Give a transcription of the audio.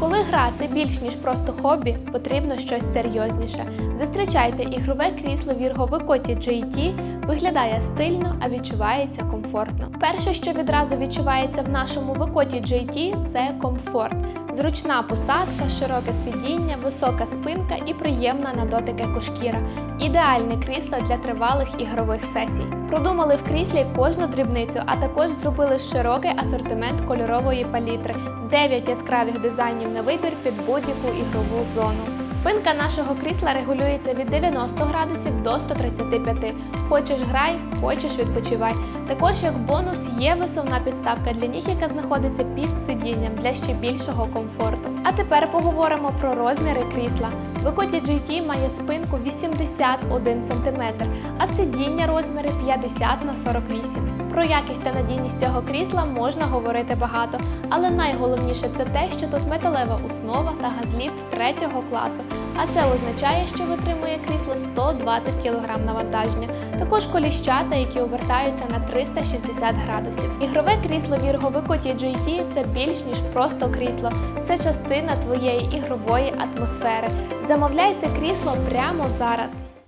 Коли гра це більш ніж просто хобі, потрібно щось серйозніше. Зустрічайте ігрове крісло Virgo Викоті JT виглядає стильно, а відчувається комфортно. Перше, що відразу відчувається в нашому Викоті JT, це комфорт. Зручна посадка, широке сидіння, висока спинка і приємна на дотик екошкіра. Ідеальне крісло для тривалих ігрових сесій. Продумали в кріслі кожну дрібницю, а також зробили широкий асортимент кольорової палітри, 9 яскравих дизайнів на вибір під будь-яку ігрову зону. Спинка нашого крісла регулюється від 90 градусів до 135. Хочеш грай, хочеш відпочивай. Також як бонус є висувна підставка для ніг, яка знаходиться під сидінням для ще більшого комфорту. А тепер поговоримо про розміри крісла. Викоті GT має спинку 81 см, а сидіння розміри 50 на 48. Про якість та надійність цього крісла можна говорити багато, але найголовніше це те, що тут металева основа та газліфт третього класу. А це означає, що витримує крісло 120 кг навантаження. Також коліщата, які обертаються на 360 градусів. Ігрове крісло Virgo Викоті GT – це більш ніж просто крісло. Це частина твоєї ігрової атмосфери. Замовляй це крісло прямо зараз.